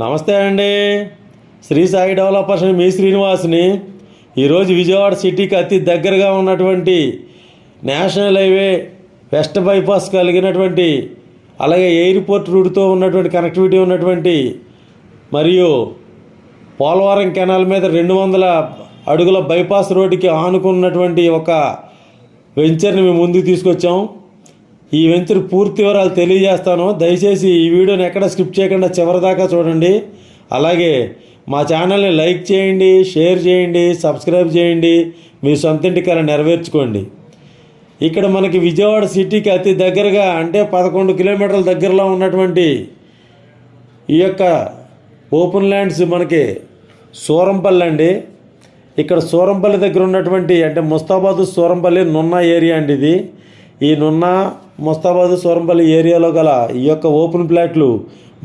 నమస్తే అండి. శ్రీ సాయి డెవలపర్స్ మీ శ్రీనివాస్ని. ఈరోజు విజయవాడ సిటీకి అతి దగ్గరగా ఉన్నటువంటి నేషనల్ హైవే వెస్ట్ బైపాస్ కలిగినటువంటి అలాగే ఎయిర్పోర్ట్ రూట్తో ఉన్నటువంటి కనెక్టివిటీ ఉన్నటువంటి మరియు పోలవరం కెనాల్ మీద రెండు వందల అడుగుల బైపాస్ రోడ్డుకి ఆనుకున్నటువంటి ఒక వెంచర్ని మేము ముందుకు తీసుకొచ్చాం. ఈ వెంచర్ పూర్తి వివరాలు తెలియజేస్తాను. దయచేసి ఈ వీడియోని ఎక్కడ స్కిప్ చేయకుండా చివరిదాకా చూడండి. అలాగే మా ఛానల్ని లైక్ చేయండి షేర్ చేయండి సబ్స్క్రైబ్ చేయండి. మీ సొంతింటి కళ నెరవేర్చుకోండి. ఇక్కడ మనకి విజయవాడ సిటీకి అతి దగ్గరగా అంటే పదకొండు కిలోమీటర్ల దగ్గరలో ఉన్నటువంటి ఈ యొక్క ఓపెన్ ల్యాండ్స్ మనకి సూరంపల్లి అండి. ఇక్కడ సూరంపల్లి దగ్గర ఉన్నటువంటి అంటే ముస్తాబాదు సూరంపల్లి నున్న ఏరియా అండి ఇది. ఈ నున్న ముస్తాబాదు సూరంపల్లి ఏరియాలో గల ఈ యొక్క ఓపెన్ ప్లాట్లు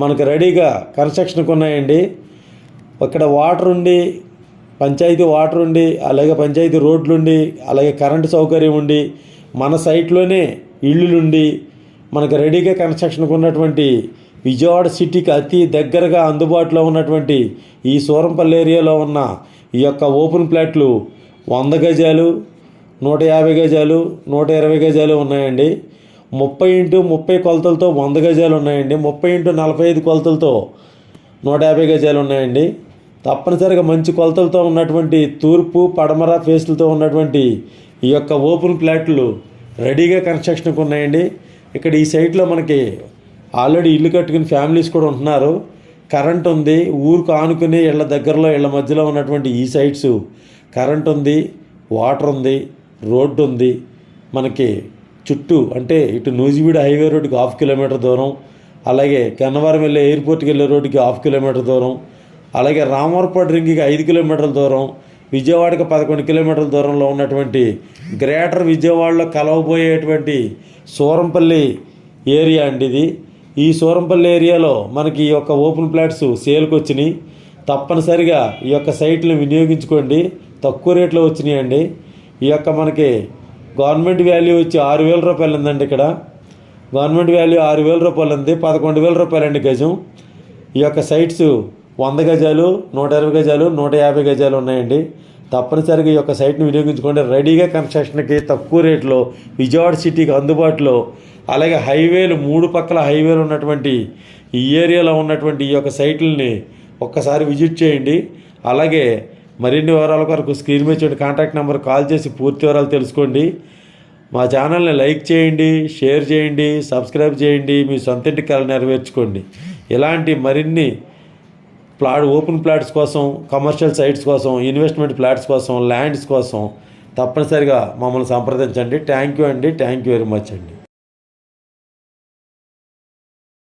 మనకు రెడీగా కన్స్ట్రక్షన్కి ఉన్నాయండి. ఇక్కడ వాటర్ ఉండి పంచాయతీ వాటర్ ఉండి అలాగే పంచాయతీ రోడ్లుండి అలాగే కరెంటు సౌకర్యం ఉండి మన సైట్లోనే ఇళ్ళులుండి మనకు రెడీగా కన్స్ట్రక్షన్కి ఉన్నటువంటి విజయవాడ సిటీకి అతి దగ్గరగా అందుబాటులో ఉన్నటువంటి ఈ సూరంపల్లి ఏరియాలో ఉన్న ఈ యొక్క ఓపెన్ ప్లాట్లు వంద గజాలు నూట యాభై గజాలు నూట ఇరవై గజాలు ఉన్నాయండి. ముప్పై ఇంటూ ముప్పై కొలతలతో వంద గజాలు ఉన్నాయండి. ముప్పై ఇంటూ నలభై ఐదు కొలతలతో నూట యాభై గజాలు ఉన్నాయండి. తప్పనిసరిగా మంచి కొలతలతో ఉన్నటువంటి తూర్పు పడమర ఫేస్లతో ఉన్నటువంటి ఈ యొక్క ఓపెన్ ప్లాట్లు రెడీగా కన్స్ట్రక్షన్కి ఉన్నాయండి. ఇక్కడ ఈ సైట్లో మనకి ఆల్రెడీ ఇల్లు కట్టుకుని ఫ్యామిలీస్ కూడా ఉంటున్నారు. కరెంట్ ఉంది. ఊరుకు ఆనుకుని ఇళ్ళ దగ్గరలో ఇళ్ళ మధ్యలో ఉన్నటువంటి ఈ సైట్స్ కరెంట్ ఉంది వాటర్ ఉంది రోడ్డు ఉంది. మనకి చుట్టూ అంటే ఇటు నూజివీడు హైవే రోడ్డుకి హాఫ్ కిలోమీటర్ దూరం అలాగే గన్నవరం వెళ్ళే ఎయిర్పోర్ట్కి వెళ్ళే రోడ్డుకి హాఫ్ కిలోమీటర్ దూరం అలాగే రామవరపాడు రింగ్కి ఐదు కిలోమీటర్ల దూరం విజయవాడకి పదకొండు కిలోమీటర్ల దూరంలో ఉన్నటువంటి గ్రేటర్ విజయవాడలో కలవబోయేటువంటి సూరంపల్లి ఏరియా అండి ఇది. ఈ సూరంపల్లి ఏరియాలో మనకి ఈ యొక్క ఓపెన్ ప్లాట్స్ సేల్కి వచ్చినాయి. తప్పనిసరిగా ఈ యొక్క సైట్లను వినియోగించుకోండి. తక్కువ రేట్లో వచ్చినాయండి. ఈ యొక్క మనకి గవర్నమెంట్ వాల్యూ వచ్చి ఆరు వేల రూపాయలు ఉందండి ఇక్కడ. గవర్నమెంట్ వాల్యూ ఆరు వేల రూపాయలు ఉంది పదకొండు వేల రూపాయలండి గజం. ఈ యొక్క సైట్స్ వంద గజాలు నూట ఇరవై గజాలు నూట యాభై గజాలు ఉన్నాయండి. తప్పనిసరిగా ఈ యొక్క సైట్ని వినియోగించుకోండి. రెడీగా కన్స్ట్రక్షన్కి తక్కువ రేట్లో విజయవాడ సిటీకి అందుబాటులో అలాగే హైవేలు మూడు పక్కల హైవేలు ఉన్నటువంటి ఈ ఏరియాలో ఉన్నటువంటి ఈ యొక్క సైట్లని ఒక్కసారి విజిట్ చేయండి. అలాగే మరిన్ని వివరాల కొరకు స్క్రీన్ మీద చూడండి కాంటాక్ట్ నెంబర్ కాల్ చేసి పూర్తి వివరాలు తెలుసుకోండి. మా ఛానల్ని లైక్ చేయండి షేర్ చేయండి సబ్స్క్రైబ్ చేయండి మీ సొంత ఇంటి కళ నెరవేర్చుకోండి. ఇలాంటి మరిన్ని ప్లాట్ ఓపెన్ ప్లాట్స్ కోసం కమర్షియల్ సైట్స్ కోసం ఇన్వెస్ట్మెంట్ ప్లాట్స్ కోసం ల్యాండ్స్ కోసం తప్పనిసరిగా మమ్మల్ని సంప్రదించండి. థ్యాంక్ యూ అండి. థ్యాంక్ యూ వెరీ మచ్ అండి.